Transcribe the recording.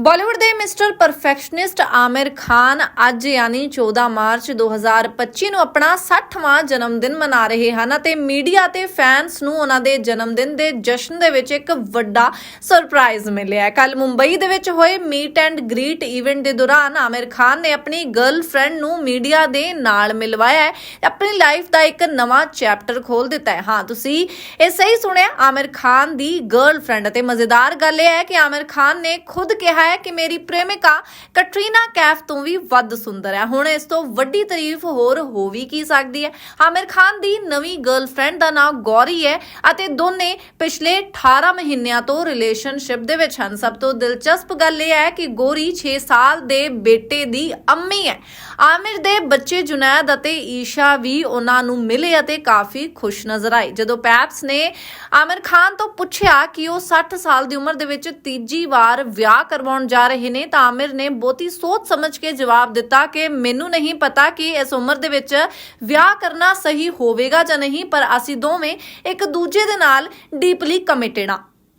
ਬਾਲੀਵੁੱਡ ਦੇ ਮਿਸਟਰ ਪਰਫੈਕਸ਼ਨਿਸਟ ਆਮਿਰ ਖਾਨ ਅੱਜ ਯਾਨੀ 14 ਮਾਰਚ 2025 ਨੂੰ ਆਪਣਾ 60ਵਾਂ ਜਨਮ ਦਿਨ ਮਨਾ ਰਹੇ ਹਨ ਅਤੇ ਮੀਡੀਆ ਤੇ ਫੈਨਸ ਨੂੰ ਉਹਨਾਂ ਦੇ ਜਨਮ ਦਿਨ ਦੇ ਜਸ਼ਨ ਦੇ ਵਿੱਚ ਇੱਕ ਵੱਡਾ ਸਰਪ੍ਰਾਈਜ਼ ਮਿਲਿਆ ਹੈ। ਕੱਲ ਮੁੰਬਈ ਦੇ ਵਿੱਚ ਹੋਏ ਮੀਟ ਐਂਡ ਗ੍ਰੀਟ ਇਵੈਂਟ ਦੇ ਦੌਰਾਨ ਆਮਿਰ ਖਾਨ ਨੇ ਆਪਣੀ ਗਰਲਫ੍ਰੈਂਡ ਨੂੰ ਮੀਡੀਆ ਦੇ ਨਾਲ ਮਿਲਵਾਇਆ ਹੈ। ਆਪਣੀ ਲਾਈਫ ਦਾ ਇੱਕ ਨਵਾਂ ਚੈਪਟਰ ਖੋਲ ਦਿੱਤਾ ਹੈ। ਹਾਂ, ਤੁਸੀਂ ਇਹ ਸਹੀ ਸੁਣਿਆ। ਆਮਿਰ ਖਾਨ ਦੀ ਗਰਲਫ੍ਰੈਂਡ ਅਤੇ ਮਜ਼ੇਦਾਰ ਗੱਲ ਇਹ ਹੈ ਕਿ ਆਮਿਰ ਖਾਨ ਨੇ ਖੁਦ ਕਿਹਾ ਹੈ ਕਿ ਮੇਰੀ ਪ੍ਰੇਮਿਕਾ ਕਟਰੀਨਾ ਕੈਫ ਤੋਂ ਵੀ ਵੱਧ ਸੁੰਦਰ ਹੈ। ਹੁਣ ਇਸ ਤੋਂ ਵੱਡੀ ਤਾਰੀਫ ਹੋਰ ਹੋ ਵੀ ਕੀ ਸਕਦੀ ਹੈ? ਆਮਿਰ ਖਾਨ ਦੀ ਨਵੀਂ ਗਰਲਫ੍ਰੈਂਡ ਦਾ ਨਾਮ ਗੌਰੀ ਹੈ ਅਤੇ ਦੋਨੇ ਪਿਛਲੇ 18 ਮਹੀਨਿਆਂ ਤੋਂ ਰਿਲੇਸ਼ਨਸ਼ਿਪ ਦੇ ਵਿੱਚ ਹਨ। ਸਭ ਤੋਂ ਦਿਲਚਸਪ ਗੱਲ ਇਹ ਹੈ ਕਿ ਗੌਰੀ 6 ਸਾਲ ਦੇ ਬੇਟੇ ਦੀ ਅੰਮੀ ਹੈ। ਆਮਿਰ ਦੇ ਬੱਚੇ ਜੁਨੈਦ ਅਤੇ ਈਸ਼ਾ ਵੀ ਉਹਨਾਂ ਨੂੰ ਮਿਲੇ ਅਤੇ ਕਾਫੀ ਖੁਸ਼ ਨਜ਼ਰ ਆਏ। ਜਦੋਂ ਪੈਪਸ ਨੇ ਆਮਿਰ ਖਾਨ ਤੋਂ ਪੁੱਛਿਆ ਕਿ ਉਹ 60 ਸਾਲ ਦੀ ਉਮਰ ਦੇ ਵਿੱਚ ਤੀਜੀ ਵਾਰ ਵਿਆਹ ਕਰਵਾਉਣ ਜਾ ਰਹੇ ਨੇ ਤਾਂ ਆਮਿਰ ਨੇ ਬਹੁਤੀ ਸੋਚ ਸਮਝ ਕੇ ਜਵਾਬ ਦਿੱਤਾ ਕਿ ਮੈਨੂੰ ਨਹੀਂ ਪਤਾ ਕਿ ਇਸ ਉਮਰ ਦੇ ਵਿੱਚ ਵਿਆਹ ਕਰਨਾ ਸਹੀ ਹੋਵੇਗਾ ਜਾਂ ਨਹੀਂ, ਪਰ ਅਸੀਂ ਦੋਵੇਂ ਇੱਕ ਦੂਜੇ ਦੇ ਨਾਲ ਡੀਪਲੀ ਕਮਿਟਡ ਆ